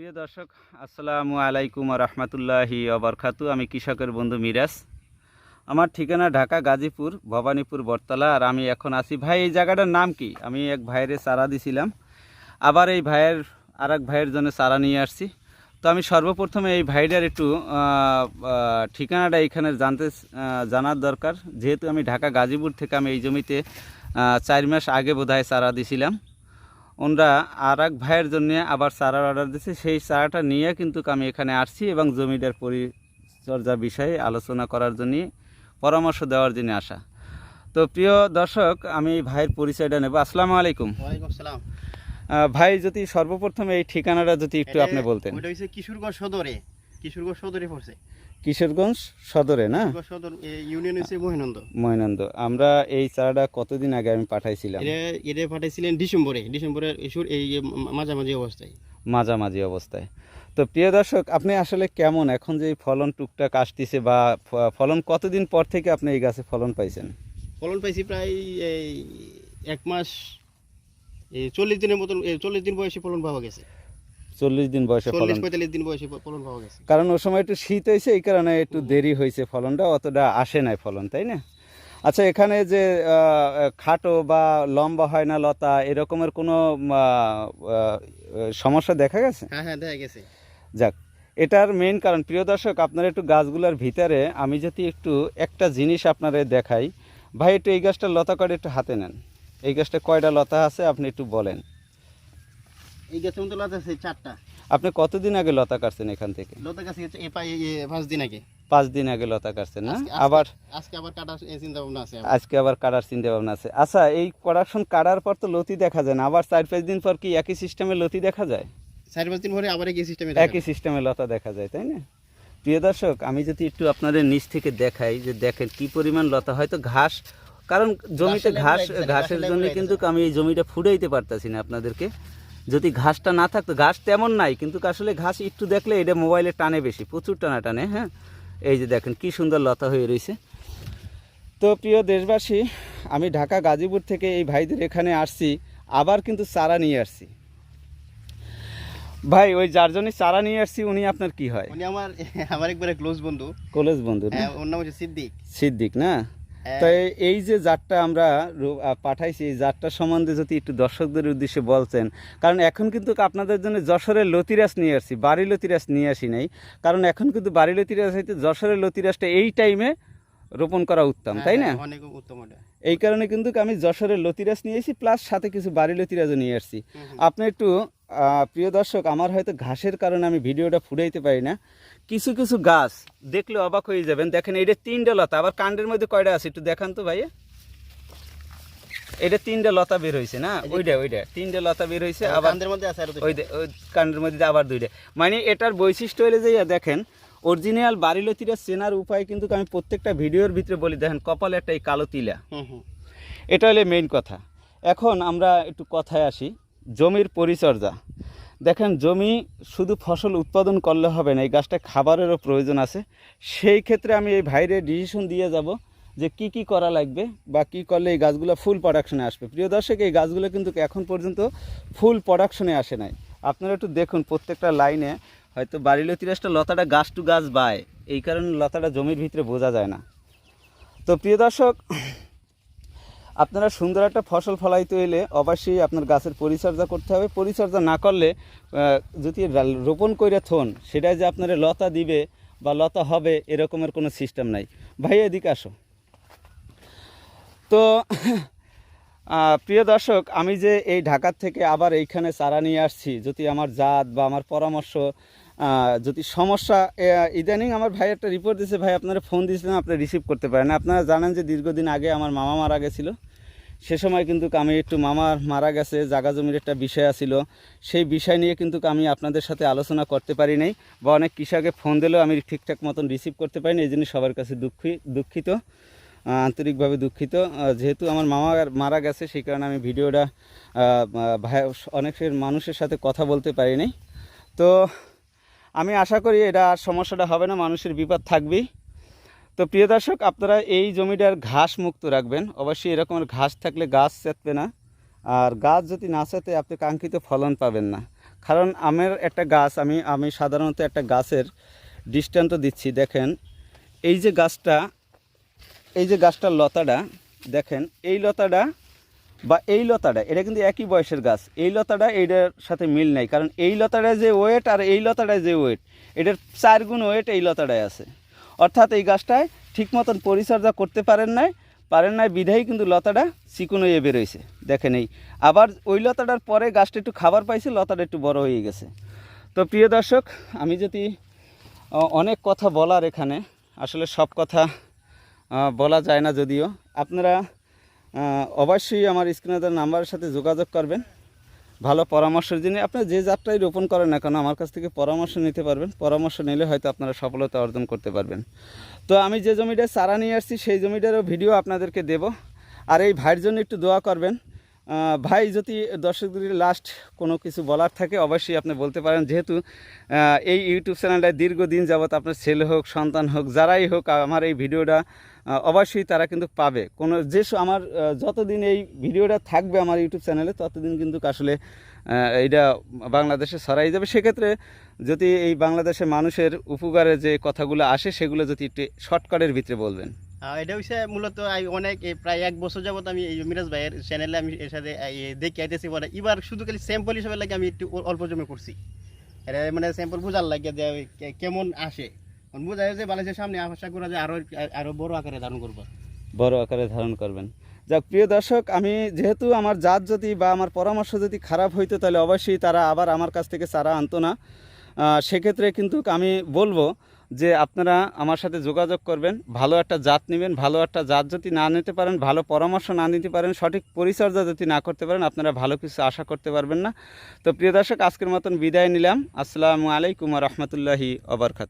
প্রিয় দর্শক, আসসালামু আলাইকুম রহমতুল্লাহি অবরখাতু আমি কৃষকের বন্ধু মিরাজ। আমার ঠিকানা ঢাকা, গাজীপুর, ভবানীপুর, বটতলা। আর আমি এখন আছি, ভাই, এই জায়গাটার নাম কি? আমি এক ভাইয়ের চারা দিছিলাম। আবার এই ভাইয়ের আর এক ভাইয়ের জন্য চারা নিয়ে আসছি। তো আমি সর্বপ্রথমে এই ভাইটার একটু ঠিকানাটা এখানে জানতে জানার দরকার। যেহেতু আমি ঢাকা, গাজীপুর থেকে আমি এই জমিতে চার মাস আগে বোধহয় চারা দিছিলাম। ওনরা আর এক ভাইয়ের জন্য আবার চারার অর্ডার দিচ্ছে সেই চারাটা নিয়ে কিন্তু আমি এখানে আসছি এবং জমিটার পরিচর্যা বিষয়ে আলোচনা করার জন্য পরামর্শ দেওয়ার জন্য আসা। তো প্রিয় দর্শক আমি ভাইয়ের পরিচয়টা নেব। আসসালামু আলাইকুম। ভাই যদি সর্বপ্রথম এই ঠিকানাটা যদি একটু আপনি বলতেন। কিশোরগঞ্জ সদরে। কিশোরগঞ্জ সদরে পড়ছে। কিশোরগঞ্জ সদরে না? সদর এ, ইউনিয়ন হচ্ছে মহিনন্দ ময়নন্দ আমরা এই চারাটা কতদিন আগে আমি পাঠাইছিলাম? এটা পাঠাইছিলেন ডিসেম্বরে। ডিসেম্বরের এই মাঝামাঝি অবস্থায়। মাঝামাঝি অবস্থায়। তো প্রিয় দর্শক আপনি আসলে কেমন? এখন যে ফলন টুকটাক আসতেছে বা ফলন কতদিন পর থেকে আপনি এই গাছে ফলন পাইছেন? ফলন পাইছি প্রায় এই এক মাস এই চল্লিশ দিনের মতন চল্লিশ দিন বয়সে ফলন পাওয়া গেছে। চল্লিশ দিন বয়সে ফলন। পঁয়তাল্লিশ দিন বয়সে ফলন পাওয়া গেছে। কারণ ওই সময় একটু শীত হয়েছে এই কারণে একটু দেরি হয়েছে ফলনটা অতটা আসে নাই ফলন তাই না? আচ্ছা এখানে যে খাটো বা লম্বা হয় না লতা এরকমের কোনো সমস্যা দেখা গেছে? হ্যাঁ হ্যাঁ দেখা গেছে। যাক এটার মেইন কারণ প্রিয় দর্শক আপনারা একটু গাছগুলোর ভিতরে আমি যদি একটু একটা জিনিস আপনারা দেখাই। ভাই একটু এই গাছটা লতা করে একটু হাতে নেন। এই গাছটা কয়টা লতা আছে আপনি একটু বলেন। এই গাছের মতো লতা আছে চারটা। আপনি কতদিন আগে লতা কাটছেন এখান থেকে? লতা গাছে এই পাঁচ দিন আগে। পাঁচ দিন আগে লতা কাটছেন না? আবার আজকে আবার কাটার চিন্তা ভাবনা আছে আজকে আবার কাটার চিন্তা ভাবনা আছে। আচ্ছা এই প্রোডাকশন কাটার পর তো লতি দেখা যায় না আবার চার পাঁচ দিন পর কি একই সিস্টেমে লতি দেখা যায়? চার পাঁচ দিন পরে আবার এই সিস্টেমে একই সিস্টেমে লতা দেখা যায় তাই না? প্রিয় দর্শক আমি যদি একটু আপনাদের নিচ থেকে দেখাই যে দেখেন কি পরিমাণ লতা হয়তো ঘাস কারণ জমিতে ঘাস ঘাসের জন্য কিন্তু আমি এই জমিটা ফুটাইতে পারতাছি না আপনাদেরকে। যদি ঘাসটা না থাকতো ঘাস তেমন নাই কিন্তু আসলে ঘাস একটু দেখলে এটা মোবাইলে টানে বেশি প্রচুর টানা টানে হ্যাঁ? এই যে দেখেন কি সুন্দর লতা হয়ে রয়েছে তো প্রিয় দেশবাসী আমি ঢাকা গাজীপুর থেকে এই ভাইদের এখানে আসছি আবার কিন্তু চারা নিয়ে আসছি। ভাই ওই যার জন্য চারা নিয়ে আসছি উনি আপনার কি হয়? উনি আমার আমার একবারে ক্লোজ বন্ধু। কলেজ বন্ধু হ্যাঁ ওর নাম হচ্ছে সিদ্দিক। সিদ্দিক না? হ্যাঁ। তো এই- যে জাতটা আমরা পাঠাইছি এই জাতটার সম্বন্ধে যদি একটু দর্শকদের উদ্দেশ্যে বলছেন কারণ এখন কিন্তু আপনাদের জন্য যশোরের লতিরাস নিয়ে আসছি বাড়ি লতিরাস নিয়ে আসি নাই কারণ এখন কিন্তু বাড়ি লতিরাস হইতে যশোরের লতিরাসটা এই টাইমে রোপণ করা উত্তম তাই না? হ্যাঁ, অনেক উত্তম এই কারণে কিন্তু আমি যশোরের লতিরাস নিয়ে এসেছি প্লাস সাথে কিছু বাড়ি লতিরাজও নিয়ে আসছি। আপনি একটু প্রিয় দর্শক আমার হয়তো ঘাসের কারণে আমি ভিডিওটা ফুটাইতে পারি না। কিছু কিছু গাছ দেখলে অবাক হয়ে যাবেন। দেখেন এটা তিনটে লতা। আবার কাণ্ডের মধ্যে কয়টা আছে একটু দেখান তো ভাইয়া। এটা তিনটে লতা বের হয়েছে না? ওইটা ওইটা। তিনটে লতা বের হয়েছে আবার মধ্যে আছে ওই কাণ্ডের মধ্যে আবার দুইটা। মানে এটার বৈশিষ্ট্য হলে যে দেখেন অরিজিনাল বাড়িলতিরা চেনার উপায় কিন্তু আমি প্রত্যেকটা ভিডিওর ভিতরে বলি দেখেন কপালে একটা এই কালো তিলা। এটা হলে মেইন কথা। এখন আমরা একটু কথায় আসি। জমির পরিচর্যা। দেখেন, জমি শুধু ফসল উৎপাদন করলে হবে না, এই গাছটা খাবারেরও প্রয়োজন আছে। সেই ক্ষেত্রে আমি এই ভাইরে ডিসিশন দিয়ে যাব যে কি কি করা লাগবে বা কি করলে এই গাছগুলো ফুল প্রোডাকশনে আসবে। প্রিয় দর্শক, এই গাছগুলো কিন্তু এখন পর্যন্ত ফুল প্রোডাকশনে আসে নাই। আপনারা একটু দেখুন প্রত্যেকটা লাইনে হয়তো বাড়িলো তিরাশটা লতাটা গাছ টু গাছ বায়, এই কারণে লতাটা জমির ভিতরে বোঝা যায় না। তো প্রিয় দর্শক আপনারা সুন্দর একটা ফসল ফলাইতে হইলে অবশ্যই আপনার গাছের পরিচর্যা করতে হবে। পরিচর্যা না করলে যদি রোপণ করে থন সেটা যে আপনার লতা দিবে বা লতা হবে, এরকমের কোনো সিস্টেম নাই। ভাই, এদিকে আসো। তো প্রিয় দর্শক, আমি যে এই ঢাকার থেকে আবার এইখানে চারা নিয়ে আসছি, যদি আমার জাত বা আমার পরামর্শ যদি সমস্যা ইদানিং আমার ভাই একটা রিপোর্ট দিয়েছে ভাই আপনারা ফোন দিয়েছিলেন আপনি রিসিভ করতে পারেন আপনারা জানেন যে দীর্ঘদিন আগে আমার মামা মারা গেছিল। সে সময় কিন্তু আমি একটু মামার মারা গেছে, জাগা জমির একটা বিষয় আছিল। সেই বিষয় নিয়ে কিন্তু আমি আপনাদের সাথে আলোচনা করতে পারি নাই বা অনেক কৃষকে ফোন দিলেও আমি ঠিকঠাক মতন রিসিভ করতে পারিনি এই জন্য সবার কাছে দুঃখী, দুঃখিত আন্তরিকভাবে দুঃখিত। যেহেতু আমার মামা মারা গেছে, সেই কারণে আমি ভিডিওটা ভাই, অনেকের মানুষের সাথে কথা বলতে পারি নাই। তো আমি আশা করি এটা আর সমস্যাটা হবে না, মানুষের বিপদ থাকবেই। তো প্রিয় দর্শক, আপনারা এই জমিটার ঘাস মুক্ত রাখবেন। অবশ্যই এরকমের ঘাস থাকলে গাছ চেতবে না। আর গাছ যদি না চেতে, আপনি কাঙ্ক্ষিত ফলন পাবেন না। কারণ আমের একটা গাছ, আমি আমি সাধারণত একটা গাছের দৃষ্টান্ত দিচ্ছি। দেখেন, এই যে গাছটা, এই যে গাছটার লতাটা, দেখেন, এই লতাটা বা এই লতাটা, এটা কিন্তু একই বয়সের গাছ, এই লতাটা এইটার সাথে মিল নাই, কারণ এই লতাটায় যে ওয়েট আর এই লতাটায় যে ওয়েট এটার চার গুণ ওয়েট এই লতাটায় আছে। অর্থাৎ এই গাছটায় ঠিক মতন পরিচর্যা করতে পারেন নাই পারেন নাই বিধাই কিন্তু লতাটা চিকুন হয়ে বেরোইছে। দেখেন এই, আবার ওই লতাটার পরে গাছটা একটু খাবার পাইছে, লতাটা একটু বড় হয়ে গেছে। তো প্রিয় দর্শক, আমি যদি অনেক কথা বলার এখানে, আসলে সব কথা বলা যায় না যদিও, আপনারা অবশ্যই আমার স্ক্রিনে নাম্বারের সাথে যোগাযোগ করবেন। ভালো পরামর্শের জন্য আপনি যে যাত্রায় রোপণ করেন না কেন, আমার কাছ থেকে পরামর্শ নিতে পারবেন। পরামর্শ নিলে হয়তো আপনারা সফলতা অর্জন করতে পারবেন। তো আমি যে জমিটা চারা নিয়ে আসছি, সেই জমিটারও ভিডিও আপনাদেরকে দেব। আর এই ভাইয়ের জন্য একটু দোয়া করবেন। ভাই, যদি দর্শকদের লাস্ট কোনো কিছু বলার থাকে, অবশ্যই আপনি বলতে পারেন। যেহেতু এই ইউটিউব চ্যানেলটায় দীর্ঘদিন যাবৎ আপনার ছেলে হোক, সন্তান হোক, যারাই হোক, আমার এই ভিডিওটা অবশ্যই তারা কিন্তু পাবে। কোনো যে আমার যতদিন এই ভিডিওটা থাকবে আমার ইউটিউব চ্যানেলে, ততদিন কিন্তু আসলে এইটা বাংলাদেশে ছড়াই যাবে। সেক্ষেত্রে যদি এই বাংলাদেশের মানুষের উপকারে যে কথাগুলো আসে, সেগুলো যদি একটু শর্টকাটের ভিতরে বলবেন। এটা হচ্ছে মূলত অনেক প্রায় এক বছর যাবত আমি এই মিরাজ ভাইয়ের চ্যানেলে আমি এর সাথে দেখে আইতেছি। বলে এবার শুধু খালি স্যাম্পল হিসেবে লাগে আমি একটু অল্প জমে করছি। এটা মানে স্যাম্পল বোঝার লাগে যে কেমন আসে। বোঝা যায় যে বাংলাদেশের সামনে আশা করা যায় আরও আরও বড় আকারে ধারণ করব। বড় আকারে ধারণ করবেন। যাক, প্রিয় দর্শক, আমি যেহেতু আমার জাত যদি বা আমার পরামর্শ যদি খারাপ হইতো, তাহলে অবশ্যই তারা আবার আমার কাছ থেকে চারা আনতো না। সেক্ষেত্রে কিন্তু আমি বলব যে আপনারা আমার সাথে যোগাযোগ করবেন, ভালো একটা জাত নেবেন, ভালো একটা জাত যদি না নিতে পারেন, ভালো পরামর্শ না নিতে পারেন, সঠিক পরিচর্যা যদি না করতে পারেন, আপনারা ভালো কিছু আশা করতে পারবেন না। তো প্রিয় দর্শক, আজকের মতন বিদায় নিলাম। আসসালামু আলাইকুম রহমতুল্লাহি অবরকাত